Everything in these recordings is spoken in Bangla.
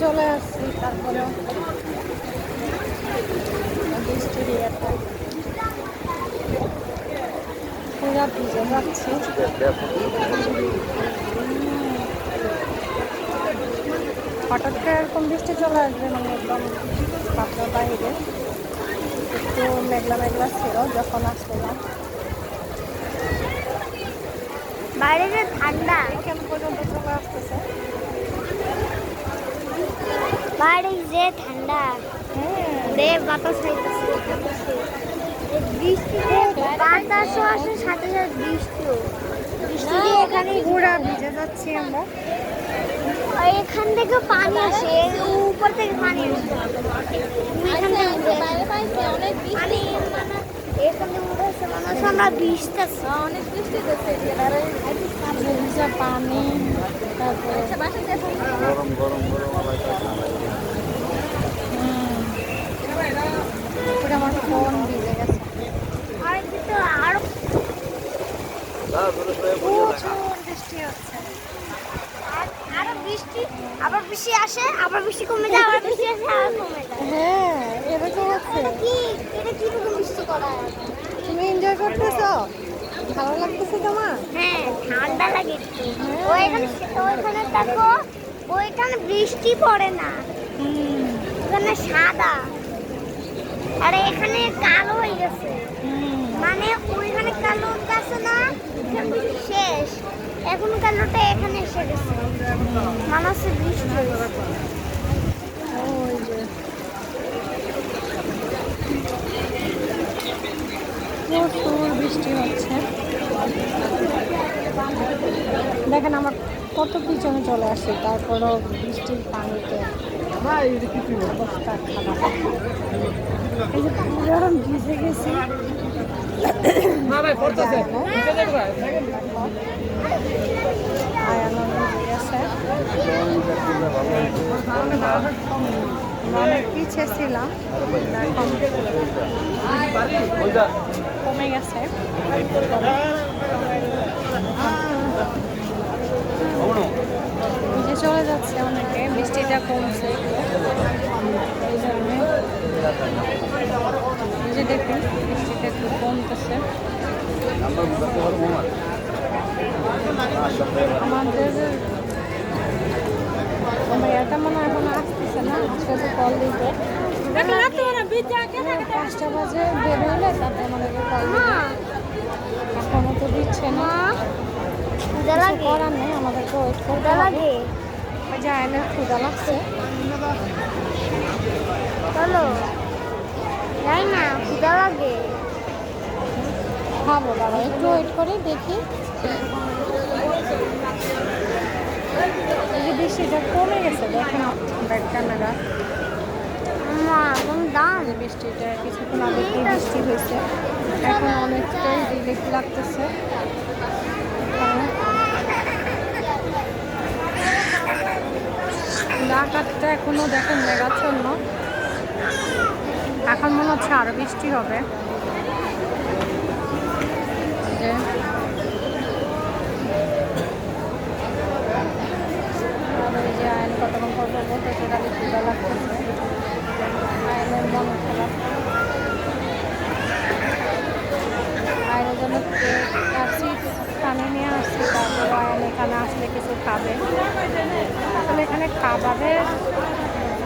চলে আসছি তারপরে বৃষ্টির ইয়েতে পুরা ভিজে যাচ্ছি। হঠাৎ করে এরকম বৃষ্টি চলে আসবে মানে একদম বাসার বাইরে। একটু মেঘলা মেঘলা ছিল যখন আসলাম। বাইরে যে ঠান্ডা। এখান পর্যন্ত চলে আসতেছে। বাইরে যে ঠান্ডা। হ্যাঁ রে বাতাস বৃষ্টিতে আসে সাথে সাথে বৃষ্টিও। বৃষ্টি এখানে পুরা ভিজে যাচ্ছি আমরা এখান থেকে পানি আসে উপর থেকে পানি আসে। এখান থেকে পানি এখান থেকে উঠে আসে আমরা ভিজতেছি। অনেক বৃষ্টি পানি তারপরে গরম গরম গরম হুম, পুরো আমার ফোন ভিজে গেছে আর কিন্তু আরও প্রচুর বৃষ্টি হচ্ছে আর- আরও বৃষ্টি আবার বৃষ্টি আসে আবার বৃষ্টি কমে যায় আবার বৃষ্টি আসে আবার কমে যায়। হ্যাঁ এরকম হচ্ছে এটা কি এটা কি রকম বৃষ্টি করা তুমি এনজয় করতেছ? ভালো লাগতেছে তোমার? হ্যাঁ ঠান্ডা লাগে একটু। হ্যাঁ। ওইখানে ওইখানে দেখো ওইখানে বৃষ্টি পড়ে না। হুম ওখানে সাদা। আর এখানে কালো হয়ে গেছে। মানে ওইখানে কালো গেছে না শেষ। এখন কালোটা এখানে এসে গেছে। মনে বৃষ্টি প্রচুর বৃষ্টি হচ্ছে। দেখেন আমার কত পিছনে চলে আসছে তারপরও বৃষ্টির পানিতে অবস্থা খারাপ। এই যে পুরো ভিজে গেছি। অনেক পিছিয়ে ছিলাম কমে গেছে ভিজে চলে যাচ্ছে অনেকে বৃষ্টিটা কমছে এই জন্যে যে দেখুন, বৃষ্টিটা একটু কমতেছে। আমাদের ভাইয়াটা মনে এখনও আসতেছে না তো কল দিতে পাঁচটা বাজে বের কল দিবে এখনও দিচ্ছে না করার নেই আমাদেরকে ওয়েট করতে হবে লাগে ওই যে আয়নের ক্ষুদা লাগছে চলো যাই না। ক্ষুদা লাগে খাব দাঁড়া একটু ওয়েট করে দেখি। এই বৃষ্টিটা কমে গেছে দেখেন ব্যাক ক্যামেরা কোন দাম? বৃষ্টিটা কিছুক্ষণ আগে কি বৃষ্টি হয়েছে। এখন অনেকটাই রিলিফ লাগতেছে। আকাশটা এখনও দেখেন মেঘাচ্ছন্ন। এখন মনে হচ্ছে আরও বৃষ্টি হবে। যে যে আইন পর পর বলতেছে তাদের ক্ষুদা লাগতেছে। আইনের মন খারাপ আইনের জন্য আসছি পানি নিয়ে আসছি তারপর আইন এখানে আসলে কিছু খাবে। আসলে এখানে খাবারের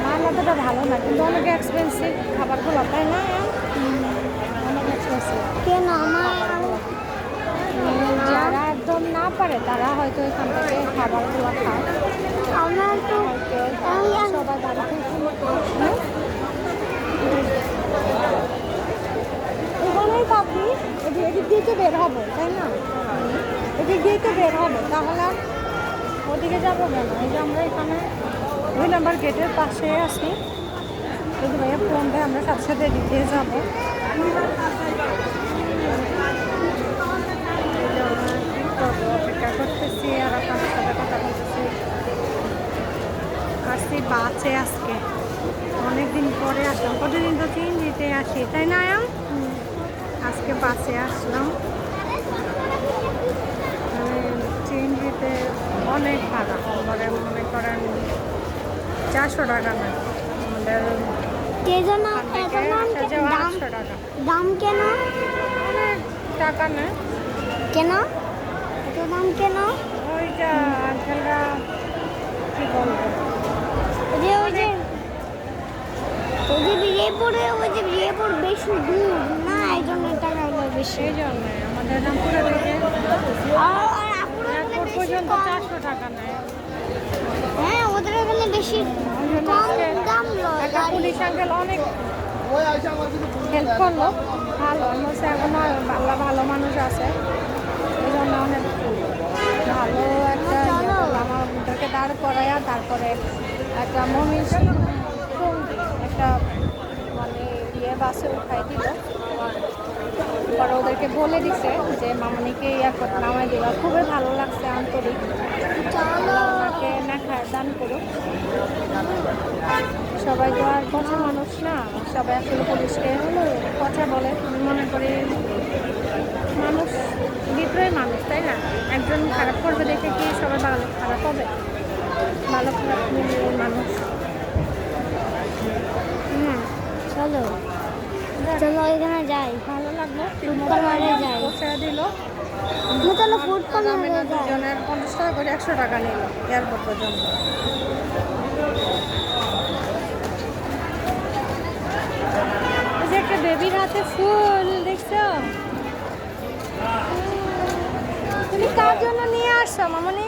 মান অতটা ভালো না কিন্তু অনেক এক্সপেন্সিভ খাবারগুলো তাই না? অনেক এক্সপেন্সিভ কেন? আমার যারা একদম না পারে তারা হয়তো এখান থেকে খাবারগুলো খায়। আমার তো সবাই বাড়িতে এখানেই পাবি। এদিক দিয়ে তো বের হব তাই না? এদিক দিয়ে তো বের হব তাহলে ওদিকে যাব কেন? এই যে আমরা এখানে দুই নাম্বার গেটের পাশে আছি। ভাইয়া ফোন দেয় আমরা সাথে সাথে দিয়ে যাব। অপেক্ষা করতেছি আর আপনাদের সাথে কথা বলতেছি। আসছি বাসে আজকে। অনেকদিন পরে আসলাম। তো তিন দিতে আসি তাই না আয়াম আজকে বাসে আসলাম। মানে দিতে অনেক ভাড়া। মানে মনে করেন চারশো টাকা না। আমাদের দাম কেন? টাকা না। কেন? কেন? ওইটা আঙ্কেলরা কি বলব? যে ওই যে ওই যে বিয়ে পড়ে ওই যে বিয়ে পড় বেশি দূর না এই জন্য বেশি। সেই জন্য আমাদের রামপুরে থেকে। আর পর্যন্ত চারশো টাকা নেয়। হ্যাঁ ওদের ওখানে বেশি কম দাম লয় পুলিশ আঙ্কেল অনেক হেল্প করল। ভালো বলছি ভালো ভালো মানুষ আছে। এই জন্য অনেক ভালো একটা আমার চলো। করল। আমাদেরকে দাঁড় করাইয়া তারপরে একটা মমিন একটা মানে ইয়ে বাসে উঠাই দিল পরে ওদেরকে বলে দিছে যে, মামনিকে ইয়া নামাই দিল খুবই ভালো লাগছে আন্তরিক চলো ওনাকে নেখায় দান করুক। সবাই তো আর কথা মানুষ না সবাই আসলে পুলিশকে কথা বলে। আমি মনে করি মানুষ বিদ্রোহী মানুষ তাই না? একজন খারাপ করবে দেখে কি সবাই ভালো খারাপ হবে? ভালো খারাপ মিলিয়ে মানুষ। হুম চলো। চলো ওইখানে যাই। ভালো লাগল যাই। দিল। না চলো ফুড আগামী পার্লারে দুজনের পঞ্চাশ টাকা করে একশো টাকা নিল এয়ারপোর্ট পর্যন্ত। একটা বেবির হাতে ফুল দেখছ? তুমি কার জন্য নিয়ে আসছো মামনি?